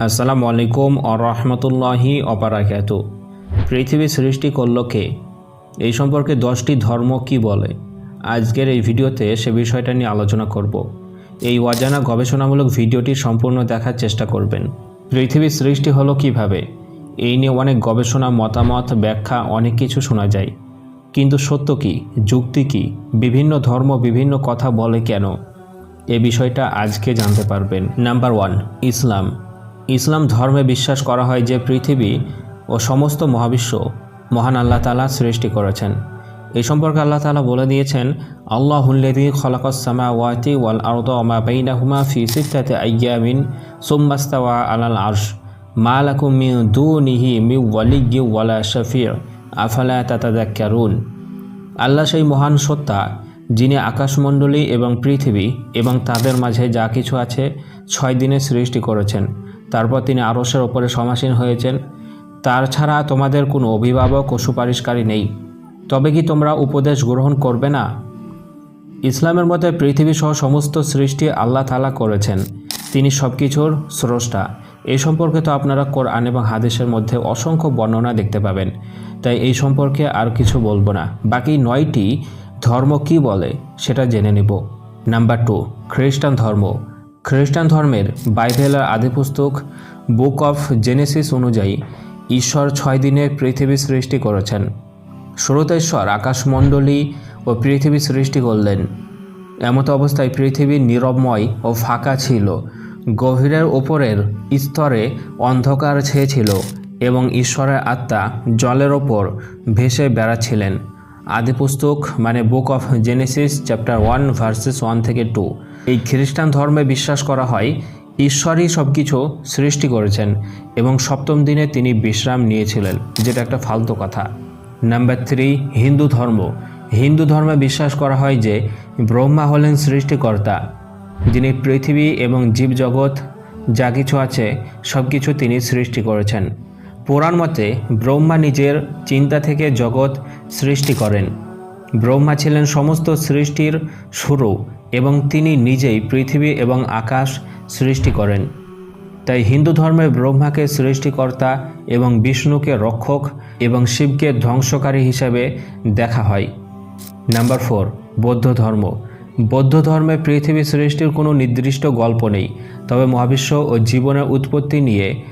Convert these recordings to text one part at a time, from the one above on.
আসসালামু আলাইকুম ও রহমতুল্লাহি অপারাকাত। পৃথিবী সৃষ্টি করল কে? এই সম্পর্কে দশটি ধর্ম কি বলে? আজকের এই ভিডিওতে সে বিষয়টা নিয়ে আলোচনা করব। এই অজানা গবেষণামূলক ভিডিওটি সম্পূর্ণ দেখার চেষ্টা করবেন। পৃথিবীর সৃষ্টি হলো কীভাবে? এই নিয়ে অনেক গবেষণা, মতামত, ব্যাখ্যা, অনেক কিছু শোনা যায়। কিন্তু সত্য কি? যুক্তি কি? বিভিন্ন ধর্ম বিভিন্ন কথা বলে কেন? এ বিষয়টা আজকে জানতে পারবেন। নাম্বার ওয়ান, ইসলাম। ইসলাম ধর্মে বিশ্বাস করা হয় যে পৃথিবী ও সমস্ত মহাবিশ্ব মহান আল্লাহ তালা সৃষ্টি করেছেন। এ সম্পর্কে আল্লাহ তালা বলে দিয়েছেন আল্লাহুল্লেদি খলাকসামা ওয়াতি ওয়াল আরদ মা বাইনাহুমা ফি সিত্তাতে আইয়ামিন সুম্মাস্তাওয়া আলাল আরশ। মা লাকুম মি দু নিহি মি ওয়ালিগি ওয়ালা শফির। আফালা তাতাদাক্কারুন? আল্লাহ সেই মহান সত্তা, যিনি আকাশমণ্ডলী এবং পৃথিবী এবং তাদের মাঝে যা কিছু আছে ছয় দিনে সৃষ্টি করেছেন। তারপর তিনি আরসের ওপরে সমাসীন হয়েছেন। তার ছাড়া তোমাদের কোনো অভিভাবক ও সুপারিশকারী নেই। তবে কি তোমরা উপদেশ গ্রহণ করবে না? ইসলামের মতে পৃথিবী সহ সমস্ত সৃষ্টি আল্লাহ তালা করেছেন। তিনি সব কিছুর স্রষ্টা। এই সম্পর্কে তো আপনারা কোরআন এবং হাদিসের মধ্যে অসংখ্য বর্ণনা দেখতে পাবেন। তাই এই সম্পর্কে আর কিছু বলব না। বাকি নয়টি ধর্ম কি বলে সেটা জেনে নেব। নাম্বার টু, খ্রিস্টান ধর্ম। খ্রিস্টান ধর্মের বাইবেলের আদিপুস্তক বুক অফ জেনেসিস অনুযায়ী ঈশ্বর ছয় দিনে পৃথিবী সৃষ্টি করেছেন। শুরুতে ঈশ্বর আকাশমণ্ডলী ও পৃথিবী সৃষ্টি করলেন। এমত অবস্থায় পৃথিবী নীরবময় ও ফাঁকা ছিল। গভীরের ওপরের স্তরে অন্ধকার ছেয়েছিল এবং ঈশ্বরের আত্মা জলের ওপর ভেসে বেড়াচ্ছিলেন। আদিপুস্তক মানে book of Genesis, chapter one, verses one থেকে টু। এই খ্রিস্টান ধর্মে বিশ্বাস করা হয়, ঈশ্বরই সব কিছু সৃষ্টি করেছেন এবং সপ্তম দিনে তিনি বিশ্রাম নিয়েছিলেন, যেটা একটা ফালতু কথা। নাম্বার থ্রি হিন্দু ধর্ম। হিন্দু ধর্মে বিশ্বাস করা হয় যে, ব্রহ্মা হলেন সৃষ্টিকর্তা, যিনি পৃথিবী এবং জীবজগৎ যা কিছু আছে সব কিছু তিনি সৃষ্টি করেছেন। পুরাণ মতে, ব্রহ্মা নিজের চিন্তা থেকে জগৎ সৃষ্টি করেন। ব্রহ্মা ছিলেন সমস্ত সৃষ্টির শুরু এবং তিনি নিজেই পৃথিবী এবং আকাশ সৃষ্টি করেন। তাই হিন্দু ধর্মে ব্রহ্মাকে সৃষ্টিকর্তা এবং বিষ্ণুকে রক্ষক এবং শিবকে ধ্বংসকারী হিসাবে দেখা হয়। নাম্বার ফোর, বৌদ্ধ ধর্ম। বৌদ্ধ ধর্মে পৃথিবী সৃষ্টির কোনো নির্দিষ্ট গল্প নেই। তবে মহাবিশ্ব ও জীবনের উৎপত্তি নিয়ে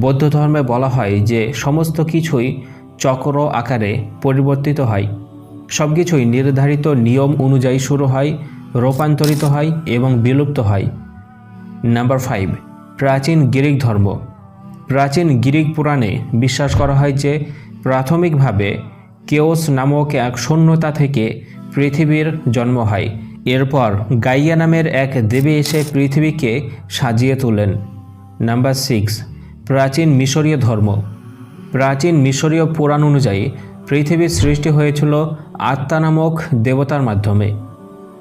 বৌদ্ধ ধর্মে বলা হয় যে সমস্ত কিছুই চক্র আকারে পরিবর্তিত হয়। সব কিছুই নির্ধারিত নিয়ম অনুযায়ী শুরু হয়, রূপান্তরিত হয় এবং বিলুপ্ত হয়। নাম্বার ফাইভ, প্রাচীন গ্রিক ধর্ম। প্রাচীন গ্রিক পুরাণে বিশ্বাস করা হয় যে, প্রাথমিকভাবে কেওস নামক এক শূন্যতা থেকে পৃথিবীর জন্ম হয়। এরপর গাইয়া নামের এক দেবী এসে পৃথিবীকে সাজিয়ে তোলেন। নাম্বার সিক্স, প্রাচীন মিশরীয় ধর্ম। প্রাচীন মিশরীয় পুরাণ অনুযায়ী পৃথিবীর সৃষ্টি হয়েছিল আত্মা নামক দেবতার মাধ্যমে।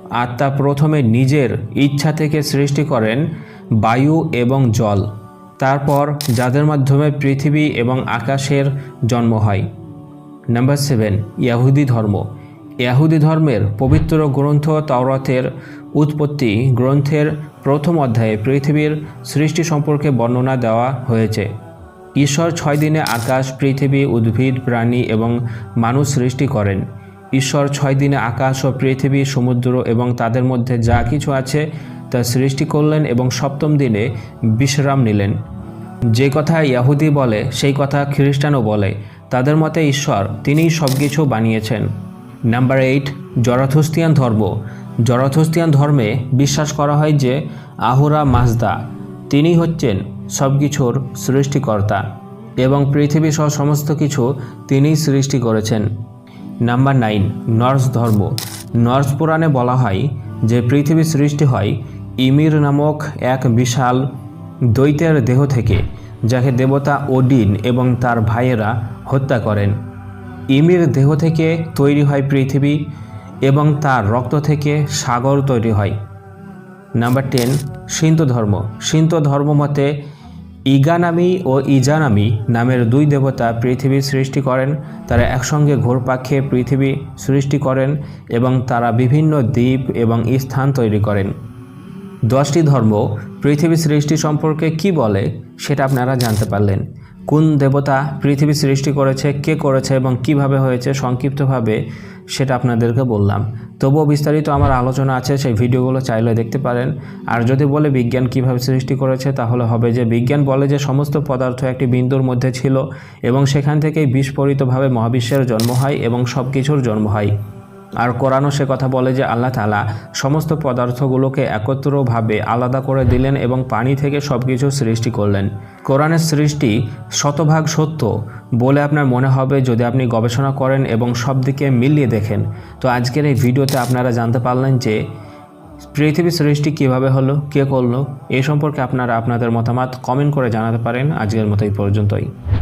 আত্মা প্রথমে নিজের ইচ্ছা থেকে সৃষ্টি করেন বায়ু এবং জল। তারপর যাদের মাধ্যমে পৃথিবী এবং আকাশের জন্ম হয়। নাম্বার সেভেন, ইয়াহুদি ধর্ম। ইয়াহুদি ধর্মের পবিত্র গ্রন্থ তাওরাতের উৎপত্তি গ্রন্থের প্রথম অধ্যায়ে পৃথিবীর সৃষ্টি সম্পর্কে বর্ণনা দেওয়া হয়েছে। ঈশ্বর ছয় দিনে আকাশ, পৃথিবী, উদ্ভিদ, প্রাণী এবং মানুষ সৃষ্টি করেন। ঈশ্বর ছয় দিনে আকাশ ও পৃথিবী, সমুদ্র এবং তাদের মধ্যে যা কিছু আছে তা সৃষ্টি করলেন এবং সপ্তম দিনে বিশ্রাম নিলেন। যে কথা ইয়াহুদি বলে, সেই কথা খ্রিস্টানও বলে। তাদের মতে ঈশ্বর তিনিই সব কিছু বানিয়েছেন। নাম্বার এইট জরাথুস্তিয়ান ধর্ম। জরাথুস্তিয়ান ধর্মে বিশ্বাস করা হয় যে, আহুরা মাজদা। তিনি হচ্ছেন সব কিছুর সৃষ্টিকর্তা এবং পৃথিবী সহ সমস্ত কিছু তিনিই সৃষ্টি করেছেন। নাম্বার নাইন, নর্স ধর্ম। নর্স পুরাণে বলা হয় যে পৃথিবী সৃষ্টি হয় ইমির নামক এক বিশাল দৈত্যের দেহ থেকে, যাকে দেবতা ওডিন এবং তার ভাইয়েরা হত্যা করেন। ইমির দেহ থেকে তৈরি হয় পৃথিবী এবং তার রক্ত থেকে সাগর তৈরি হয়। নাম্বার টেন সিন্ত ধর্ম। সিন্ত ধর্ম মতে ইগানামি ও ইজানামি নামের দুই দেবতা পৃথিবী সৃষ্টি করেন, তারা একসঙ্গে ঘোরপাক্ষে পৃথিবী সৃষ্টি করেন এবং তারা বিভিন্ন দ্বীপ এবং স্থান তৈরি করেন। দশটি ধর্ম পৃথিবী সৃষ্টি সম্পর্কে কি বলে সেটা আপনারা জানতে পারলেন। কোন দেবতা পৃথিবী সৃষ্টি করেছে, কে করেছে এবং কীভাবে হয়েছে, সংক্ষিপ্তভাবে সেটা আপনাদেরকে বললাম। তবুও বিস্তারিত আমার আলোচনা আছে, সেই ভিডিওগুলো চাইলে দেখতে পারেন। আর যদি বলে বিজ্ঞান কীভাবে সৃষ্টি করেছে, তাহলে হবে যে বিজ্ঞান বলে যে সমস্ত পদার্থ একটি বিন্দুর মধ্যে ছিল এবং সেখান থেকেই বিস্ফোরিতভাবে মহাবিশ্বের জন্ম হয় এবং সব কিছুর জন্ম হয়। আর কোরআনও সে কথা বলে যে আল্লাহ তালা সমস্ত পদার্থগুলোকে একত্রভাবে আলাদা করে দিলেন এবং পানি থেকে সব কিছু সৃষ্টি করলেন। কোরআনের সৃষ্টি শতভাগ সত্য বলে আপনার মনে হবে যদি আপনি গবেষণা করেন এবং সব দিকে মিলিয়ে দেখেন। তো আজকের এই ভিডিওতে আপনারা জানতে পারলেন যে পৃথিবী সৃষ্টি কীভাবে হলো, কে করল এই সম্পর্কে আপনারা আপনাদের মতামত কমেন্ট করে জানাতে পারেন। আজকের মতো এই পর্যন্তই।